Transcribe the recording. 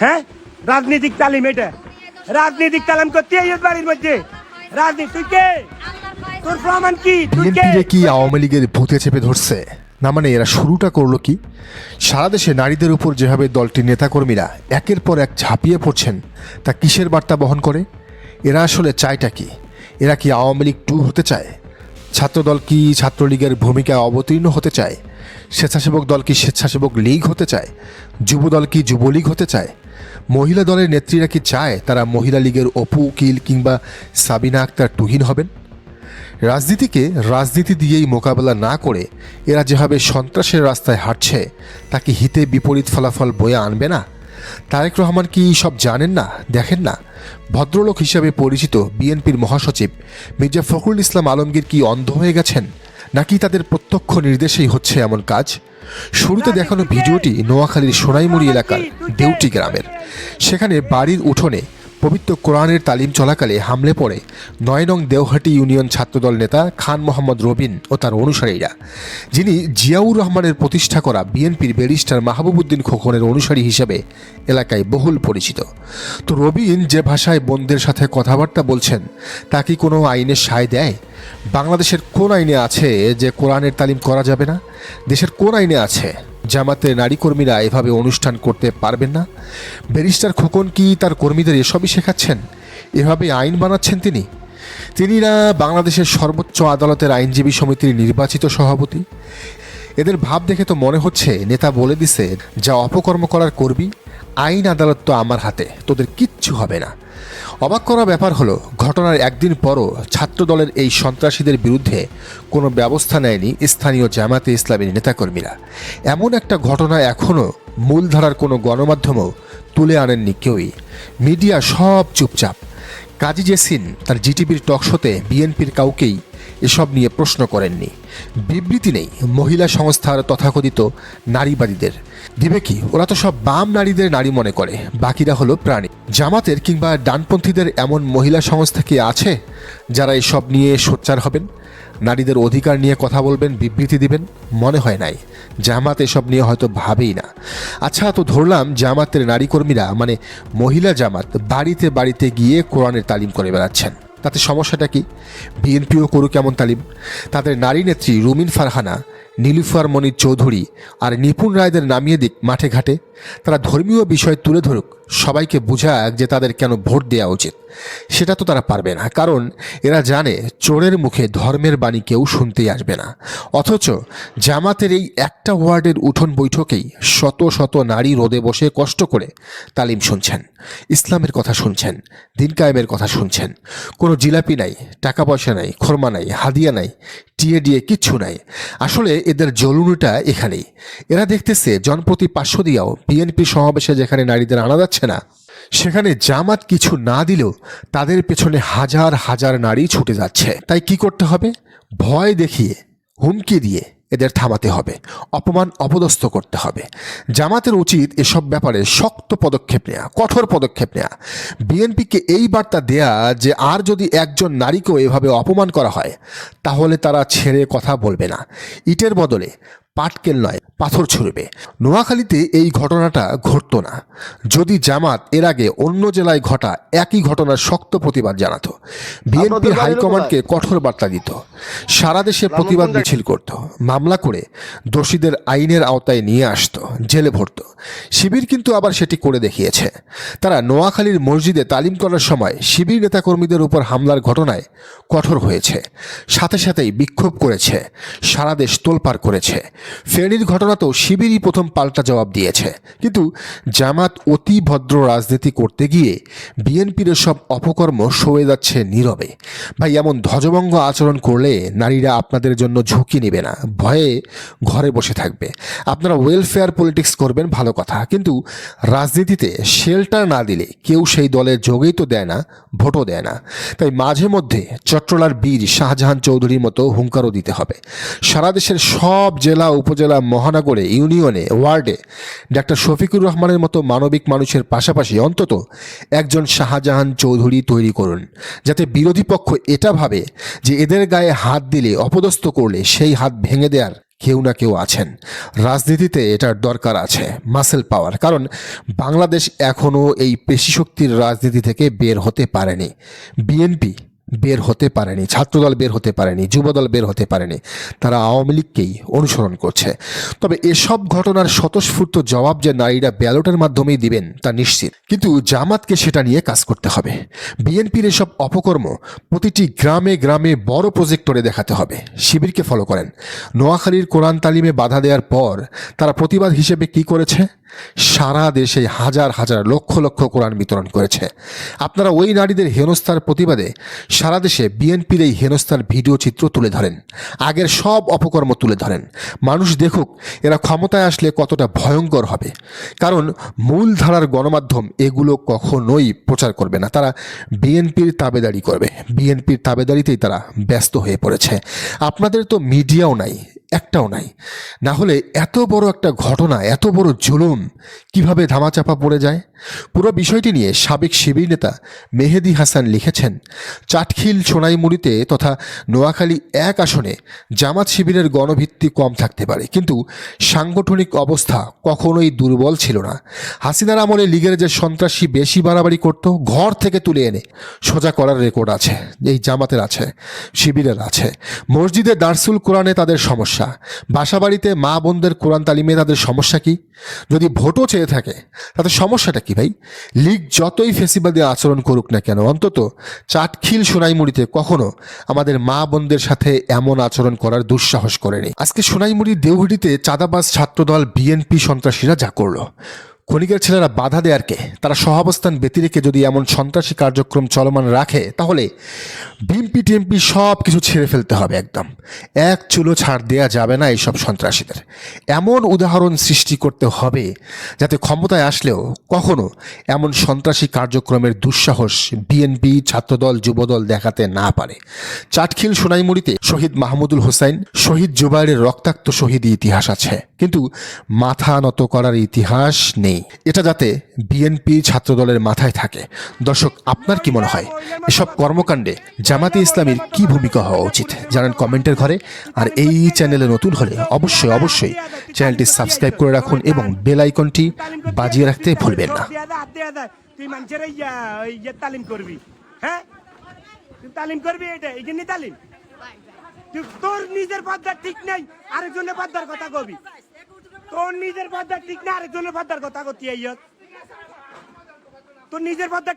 হ্যাঁ? রাজনৈতিক তালিম এটা। রাজনৈতিক তালিম করতে এই বাড়ির মধ্যে। রাজনীতি তুই কে? তোর প্রমাণ কি? তুই কে? কি আওয়ামী লীগের ভূতে চেপে ধরছে? না মানে এরা শুরুটা করল কি? সারা দেশে নারীদের উপর যেভাবে দলটির নেতাকর্মীরা একের পর এক ঝাঁপিয়ে পড়ছেন তা কিসের বার্তা বহন করে? এরা আসলে চায়টা কি? এরা কি আওয়ামী লীগ টু হতে চায়? ছাত্রদল কি ছাত্রলীগের ভূমিকায় অবতীর্ণ হতে চায়? স্বেচ্ছাসেবক দল কি স্বেচ্ছাসেবক লীগ হতে চায়? যুবদল কি যুবলীগ হতে চায়? মহিলা দলের নেত্রীরা কি চায় তারা মহিলা লীগের অপু উকিল কিংবা সাবিনা আক্তার তুহিন হবেন? রাজনীতিকে রাজনীতি দিয়েই মোকাবেলা না করে এরা যেভাবে সন্ত্রাসের রাস্তায় হাঁটছে, তা কি হিতে বিপরীত ফলাফল বয়ে আনবে না? তারেক রহমান কি সব জানেন না, দেখেন না? ভদ্রলোক হিসাবে পরিচিত বিএনপির মহাসচিব মির্জা ফখরুল ইসলাম আলমগীর কি অন্ধ হয়ে গেছেন? নাকি তাদের প্রত্যক্ষ নির্দেশেই হচ্ছে এমন কাজ? শুরুতে দেখানো ভিডিওটি নোয়াখালীর সোনাইমুড়ি এলাকার দেউটি গ্রামের। সেখানে বাড়ির উঠোনে পবিত্র কোরআনের তালিম চলাকালে হামলে পড়ে নয় নং দেওহাটি ইউনিয়ন ছাত্রদল নেতা খান মোহাম্মদ রবিন ও তার অনুসারীরা। যিনি জিয়াউর রহমানের প্রতিষ্ঠা করা বিএনপির ব্যারিস্টার মাহবুবুদ্দিন খোকনের অনুসারী হিসেবে এলাকায় বহুল পরিচিত। তো রবিন যে ভাষায় বোনদের সাথে কথাবার্তা বলছেন, তা কি কোনো আইনের সায় দেয়? বাংলাদেশের কোন আইনে আছে যে কোরআনের তালিম করা যাবে না? দেশের কোন আইনে আছে? জামাতের নারী কর্মীরা এভাবে অনুষ্ঠান করতে পারবেন না? ব্যারিস্টার খোকন কি তার কর্মীদের এসবই শেখাচ্ছেন? এভাবে আইন বানাচ্ছেন তিনি? তিনি না বাংলাদেশের সর্বোচ্চ আদালতের আইনজীবী সমিতির নির্বাচিত সভাপতি। এদের ভাব দেখে তো মনে হচ্ছে, নেতা বলে দিছে, যা অপকর্ম করার করবি আইন আদালত তো আমার হাতে, তোদের কিচ্ছু হবে না। অবাক করা ব্যাপার হলো, ঘটনার একদিন পরও ছাত্রদলের এই সন্ত্রাসীদের বিরুদ্ধে কোনো ব্যবস্থা নেয়নি স্থানীয় জামাতে ইসলামীর নেতাকর্মীরা। এমন একটা ঘটনা এখনও মূলধারার কোনো গণমাধ্যমও তুলে আনেননি কেউই। মিডিয়া সব চুপচাপ। কাজী জেসিন তার জিটিভির টকশোতে বিএনপির কাউকেই এসব নিয়ে প্রশ্ন করেননি। বিবৃতি নেই। মহিলা সংস্থার তথাকথিত নারীবাদীদের। দিবে কি ওরা তো সব বাম নারীদের নারী মনে করে। বাকিরা হলো প্রাণী। জামাতের কিংবা ডানপন্থীদের এমন মহিলা সংস্থা কি আছে, যারা এসব নিয়ে সোচ্চার হবেন? নারীদের অধিকার নিয়ে কথা বলবেন, বিবৃতি দিবেন? মনে হয় নাই। জামাত এসব নিয়ে হয়তো ভাবেই না। আচ্ছা তো ধরলাম জামাতের নারী কর্মীরা মানে মহিলা জামাত, বাড়িতে বাড়িতে গিয়ে কোরআনের তালিম করে বেড়াচ্ছেন। তাতে সমস্যাটা কি? বিএনপিও করুক এমন তালিম। তাদের নারী নেত্রী রুমিন ফারহানা, নীলুফার মনির চৌধুরী আর নিপুণ রায়দের নামিয়ে দিক মাঠে ঘাটে। তারা ধর্মীয় বিষয় তুলে ধরুক, সবাইকে বোঝাক যে তাদের কেন ভোট দেওয়া উচিত। সেটা তো তারা পারবে না, কারণ এরা জানে চোরের মুখে ধর্মের বাণী কেউ শুনতেই আসবে না। অথচ জামাতের এই একটা ওয়ার্ডের উঠোন বৈঠকেই শত শত নারী রোদে বসে কষ্ট করে তালিম শুনছেন, ইসলামের কথা শুনছেন, দিন কায়েমের কথা শুনছেন। কোনো জিলাপি নাই, টাকা পয়সা নাই, খরমা নাই, হাদিয়া নাই, টিয়ে ডিয়ে কিচ্ছু নাই। আসলে এদের জলুনিটা এখানেই। এরা দেখতেছে জনপ্রতি পাঁচশো দিয়াও বিএনপি সমাবেশে যেখানে নারীদের আনা যাচ্ছে না, সেখানে জামাত কিছু না দিলেও তাদের পেছনে হাজার হাজার নারী ছুটে যাচ্ছে। তাই কি করতে হবে? ভয় দেখিয়ে, হুমকি দিয়ে এদের থামাতে হবে। অপমান অপদস্থ করতে হবে। জামাতের উচিত এসব ব্যাপারে শক্ত পদক্ষেপ নেওয়া কঠোর পদক্ষেপ নেওয়া বিএনপিকে এই বার্তা দেয়া যে আর যদি একজন নারীকেও এভাবে অপমান করা হয়, তাহলে তারা ছেড়ে কথা বলবে না। ইটের বদলে পাটকেল নয় পাথর ছুড়বে। নোয়াখালীতে এই ঘটনাটা ঘটতো না। যদি জামাত এর আগে অন্য জেলায় ঘটা একই ঘটনার শক্ত প্রতিবাদ জানাত। বিএনপির হাইকমান্ডকে কঠোর বার্তা দিত। সারা দেশে প্রতিবাদ মিছিল করত। মামলা করে দোষীদের আইনের আওতায় নিয়ে আসতো। জেলে ভরত। শিবির কিন্তু আবার সেটি করে দেখিয়েছে। তারা নোয়াখালীর মসজিদে তালিম করার সময় শিবির নেতাকর্মীদের উপর হামলার ঘটনায় কঠোর হয়েছে। সাথে সাথেই বিক্ষোভ করেছে। সারা দেশ তোলপাড় করেছে। ফেনীর ঘটনাতেও শিবিরই প্রথম পাল্টা জবাব দিয়েছে। কিন্তু জামাত অতি ভদ্র রাজনীতি করতে গিয়ে বিএনপির সব অপকর্ম সয়ে যাচ্ছে নীরবে। ভাই, এমন ধ্বজভঙ্গ আচরণ করলে নারীরা আপনাদের জন্য ঝুঁকি নেবে না। ভয়ে ঘরে বসে থাকবে। আপনারা ওয়েলফেয়ার পলিটিক্স করবেন, ভালো কথা। কিন্তু রাজনীতিতে শেল্টার না দিলে কেউ সেই দলের যোগেই তো দেয় না, ভোটও দেয় না। তাই মাঝে মধ্যে চট্টলার বীর শাহজাহান চৌধুরীর মতো হুঙ্কারও দিতে হবে। সারা দেশের সব জেলা উপজেলা মহানগরে, ইউনিয়নে, ওয়ার্ডে ডাক্তার শফিকুর রহমানের মতো মানবিক মানুষের পাশাপাশি অন্তত একজন শাহজাহান চৌধুরী তৈরি করুন, যাতে বিরোধী পক্ষ এটা ভাবে যে এদের গায়ে হাত দিলে, অপদস্থ করলে সেই হাত ভেঙে দেওয়ার কেউ না কেউ আছেন। রাজনীতিতে এটার দরকার আছে মাসেল পাওয়ার কারণ বাংলাদেশ এখনও এই পেশিশক্তির রাজনীতি থেকে বের হতে পারেনি। বিএনপি বের হতে পারেনি, ছাত্রদল বের হতে পারেনি, যুবদল বের হতে পারেনি, তারা আওয়ামী লীগকেই অনুসরণ করছে। তবে এসব ঘটনার স্বতঃস্ফূর্ত জবাব যে নারীরা ব্যালটের মাধ্যমেই দিবেন তা নিশ্চিত। কিন্তু জামাতকে সেটা নিয়ে কাজ করতে হবে। বিএনপির এসব অপকর্ম প্রতিটি গ্রামে গ্রামে বড় প্রজেক্টরে দেখাতে হবে। শিবিরকে ফলো করেন। নোয়াখালীর কোরআন তালিমে বাধা দেওয়ার পর তারা প্রতিবাদ হিসেবে কি করেছে? সারা দেশে হাজার হাজার লক্ষ লক্ষ কোরআন বিতরণ করেছে। আপনারা ওই নারীদের হেনস্থার প্রতিবাদে সারা দেশে বিএনপির এই হেনস্থার ভিডিও চিত্র তুলে ধরেন। আগের সব অপকর্ম তুলে ধরেন। মানুষ দেখুক, এরা ক্ষমতায় আসলে কতটা ভয়ঙ্কর হবে। কারণ মূলধারার গণমাধ্যম এগুলো কখনোই প্রচার করবে না। তারা বিএনপির তাবেদারি করবে। বিএনপির তাবেদারিতেই তারা ব্যস্ত হয়ে পড়েছে। আপনাদের তো মিডিয়াও নাই। একটাও নাই। না হলে এত বড় একটা ঘটনা, এত বড় জুলুম কীভাবে ধামাচাপা পড়ে যায়? পুরো বিষয়টি নিয়ে সাবেক শিবির নেতা মেহেদি হাসান লিখেছেন, চাটখিল সোনাইমুড়িতে তথা নোয়াখালী এক আসনে জামাত শিবিরের গণভিত্তি কম থাকতে পারে। কিন্তু সাংগঠনিক অবস্থা কখনোই দুর্বল ছিল না। হাসিনার আমলে লীগের যে সন্ত্রাসী বেশি বাড়াবাড়ি করত, ঘর থেকে তুলে এনে সোজা করার রেকর্ড আছে, এই জামাতের আছে, শিবিরের আছে। মসজিদে দার্সুল কোরআনে তাদের সমস্যা। বাসাবাড়িতে মা বোনদের কোরআন তালিমে তাদের সমস্যা কি? যদি ভোটও চেয়ে থাকে, তাতে সমস্যাটা কি ভাই? লিগ যতই ফেসিবাদী আচরণ করুক না কেন, অন্তত চাটখিল সোনাইমুড়িতে কখনো আমাদের মা বোনদের সাথে এমন আচরণ করার দুঃসাহস করেনি। আজকে সোনাইমুড়ির দেউহিটিতে চাঁদাবাজ ছাত্রদল বিএনপি সন্ত্রাসীরা যা করল। ক্ষণিকের ছেলেরা বাধা দেয়ারকে তারা সহাবস্থান ব্যতি রেখে যদি এমন সন্ত্রাসী কার্যক্রম চলমান রাখে, তাহলে বিএমপি টিএমপি সব কিছু ছেড়ে ফেলতে হবে একদম। এক চুলো ছাড় দেয়া যাবে না এইসব সন্ত্রাসীদের। এমন উদাহরণ সৃষ্টি করতে হবে যাতে ক্ষমতায় আসলেও কখনো এমন সন্ত্রাসী কার্যক্রমের দুঃসাহস বিএনপি, ছাত্রদল, যুবদল দেখাতে না পারে। চাটখিল সোনাইমুড়িতে শহীদ মাহমুদুল হোসাইন, শহীদ জুবাইরের রক্তাক্ত শহীদ ইতিহাস আছে। কিন্তু মাথা নত করার ইতিহাস নেই। এটা যাতে বিএনপি ছাত্রদলের মাথায় থাকে। দর্শক আপনার কি মনে হয় এসব কর্মকাণ্ডে জামাতে ইসলামীর কি ভূমিকা হওয়া উচিত? জানান কমেন্টের ঘরে। আর এই চ্যানেলে নতুন হলে অবশ্যই অবশ্যই চ্যানেলটি সাবস্ক্রাইব করে রাখুন এবং বেল আইকনটি বাজিয়ে রাখতে ভুলবেন না। দেয়া দেয়, হাত দেয়া দেয়। তুই মানুষের এই ওই তালিম করবি হ্যাঁ তুই তালিম করবি এটা এই তালিম তোর নিজের পদ্মার ঠিক নেই। আরেকজনের পদ্মার কথা কবি। তোর নিজের পদ্মার ঠিক না আরেকজনের পদ্মার কথা কতি তোর নিজের পদ্মার